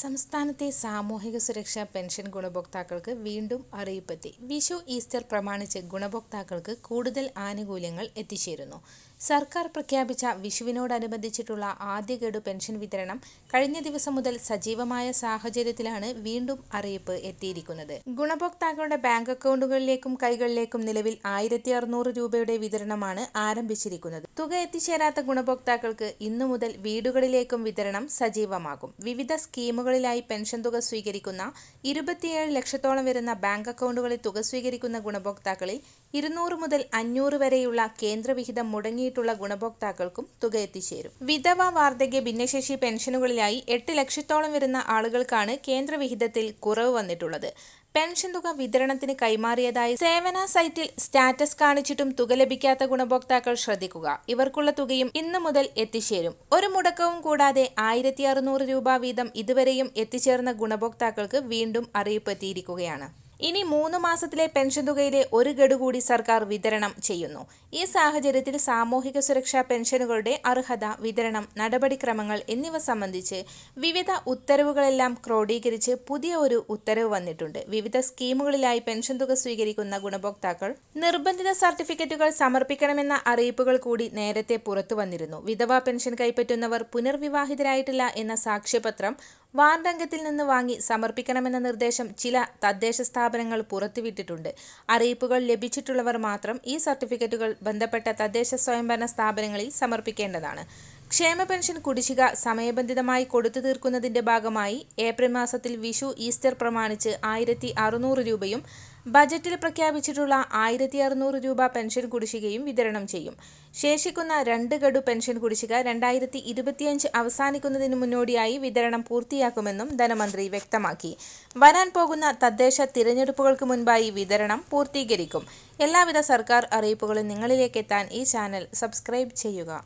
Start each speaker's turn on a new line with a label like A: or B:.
A: സംസ്ഥാനത്തെ സാമൂഹിക സുരക്ഷാ പെൻഷൻ ഗുണഭോക്താക്കൾക്ക് വീണ്ടും അറിയിപ്പെത്തി. വിഷു ഈസ്റ്റർ പ്രമാണിച്ച് ഗുണഭോക്താക്കൾക്ക് കൂടുതൽ ആനുകൂല്യങ്ങൾ എത്തിച്ചേരുന്നു. സർക്കാർ പ്രഖ്യാപിച്ച വിഷുവിനോടനുബന്ധിച്ചിട്ടുള്ള ആദ്യ ഗഡു പെൻഷൻ വിതരണം കഴിഞ്ഞ ദിവസം മുതൽ സജീവമായ സാഹചര്യത്തിലാണ് വീണ്ടും അറിയിപ്പ് എത്തിയിരിക്കുന്നത്. ഗുണഭോക്താക്കളുടെ ബാങ്ക് അക്കൗണ്ടുകളിലേക്കും കൈകളിലേക്കും നിലവിൽ ആയിരത്തി അറുന്നൂറ് രൂപയുടെ വിതരണമാണ് ആരംഭിച്ചിരിക്കുന്നത്. തുക എത്തിച്ചേരാത്ത ഗുണഭോക്താക്കൾക്ക് ഇന്നു മുതൽ വീടുകളിലേക്കും വിതരണം സജീവമാകും. വിവിധ സ്കീമുകളിലായി പെൻഷൻ തുക സ്വീകരിക്കുന്ന ഇരുപത്തിയേഴ് ലക്ഷത്തോളം വരുന്ന ബാങ്ക് അക്കൗണ്ടുകളിൽ തുക സ്വീകരിക്കുന്ന ഗുണഭോക്താക്കളിൽ ഇരുന്നൂറ് മുതൽ അഞ്ഞൂറ് വരെയുള്ള കേന്ദ്രവിഹിതം മുടങ്ങിയിട്ടുള്ള ഗുണഭോക്താക്കൾക്കും തുക എത്തിച്ചേരും. വിധവ വാർദ്ധക്യ ഭിന്നശേഷി പെൻഷനുകളിലായി എട്ട് ലക്ഷത്തോളം വരുന്ന ആളുകൾക്കാണ് കേന്ദ്രവിഹിതത്തിൽ കുറവ് വന്നിട്ടുള്ളത്. പെൻഷൻ തുക വിതരണത്തിന് കൈമാറിയതായി സേവന സൈറ്റിൽ സ്റ്റാറ്റസ് കാണിച്ചിട്ടും തുക ലഭിക്കാത്ത ഗുണഭോക്താക്കൾ ശ്രദ്ധിക്കുക. ഇവർക്കുള്ള തുകയും ഇന്നു മുതൽ എത്തിച്ചേരും. ഒരു മുടക്കവും കൂടാതെ ആയിരത്തി രൂപ വീതം ഇതുവരെയും എത്തിച്ചേർന്ന ഗുണഭോക്താക്കൾക്ക് വീണ്ടും അറിയിപ്പ് എത്തിയിരിക്കുകയാണ്. ഇനി മൂന്ന് മാസത്തിലെ പെൻഷൻ തുകയിലെ ഒരു ഗഡു കൂടി സർക്കാർ വിതരണം ചെയ്യുന്നു. ഈ സാഹചര്യത്തിൽ സാമൂഹിക സുരക്ഷാ പെൻഷനുകളുടെ അർഹത വിതരണം നടപടിക്രമങ്ങൾ എന്നിവ സംബന്ധിച്ച് വിവിധ ഉത്തരവുകളെല്ലാം ക്രോഡീകരിച്ച് പുതിയ ഒരു ഉത്തരവ് വന്നിട്ടുണ്ട്. വിവിധ സ്കീമുകളിലായി പെൻഷൻ തുക സ്വീകരിക്കുന്ന ഗുണഭോക്താക്കൾ നിർബന്ധിത സർട്ടിഫിക്കറ്റുകൾ സമർപ്പിക്കണമെന്ന അറിയിപ്പുകൾ കൂടി നേരത്തെ പുറത്തു വന്നിരുന്നു. വിധവാ പെൻഷൻ കൈപ്പറ്റുന്നവർ പുനർവിവാഹിതരായിട്ടില്ല എന്ന സാക്ഷ്യപത്രം വാർഡംഗത്തിൽ നിന്ന് വാങ്ങി സമർപ്പിക്കണമെന്ന നിർദ്ദേശം ചില തദ്ദേശ സ്ഥാപനങ്ങൾ പുറത്തുവിട്ടിട്ടുണ്ട്. അറിയിപ്പുകൾ ലഭിച്ചിട്ടുള്ളവർ മാത്രം ഈ സർട്ടിഫിക്കറ്റുകൾ ബന്ധപ്പെട്ട തദ്ദേശ സ്വയംഭരണ സ്ഥാപനങ്ങളിൽ സമർപ്പിക്കേണ്ടതാണ്. ക്ഷേമ പെൻഷൻ കുടിശ്ശിക സമയബന്ധിതമായി കൊടുത്തു തീർക്കുന്നതിന്റെ ഭാഗമായി ഏപ്രിൽ മാസത്തിൽ വിഷു ഈസ്റ്റർ പ്രമാണിച്ച് ആയിരത്തി അറുന്നൂറ് രൂപയും ബജറ്റിൽ പ്രഖ്യാപിച്ചിട്ടുള്ള ആയിരത്തി അറുന്നൂറ് രൂപ പെൻഷൻ കുടിശ്ശികയും വിതരണം ചെയ്യും. ശേഷിക്കുന്ന രണ്ട് ഗഡു പെൻഷൻ കുടിശ്ശിക രണ്ടായിരത്തി ഇരുപത്തിയഞ്ച് അവസാനിക്കുന്നതിന് മുന്നോടിയായി വിതരണം പൂർത്തിയാക്കുമെന്നും ധനമന്ത്രി വ്യക്തമാക്കി. വരാൻ പോകുന്ന തദ്ദേശ തിരഞ്ഞെടുപ്പുകൾക്ക് മുൻപായി വിതരണം പൂർത്തീകരിക്കും. എല്ലാവിധ സർക്കാർ അറിയിപ്പുകളും നിങ്ങളിലേക്ക് എത്താൻ ഈ ചാനൽ സബ്സ്ക്രൈബ് ചെയ്യുക.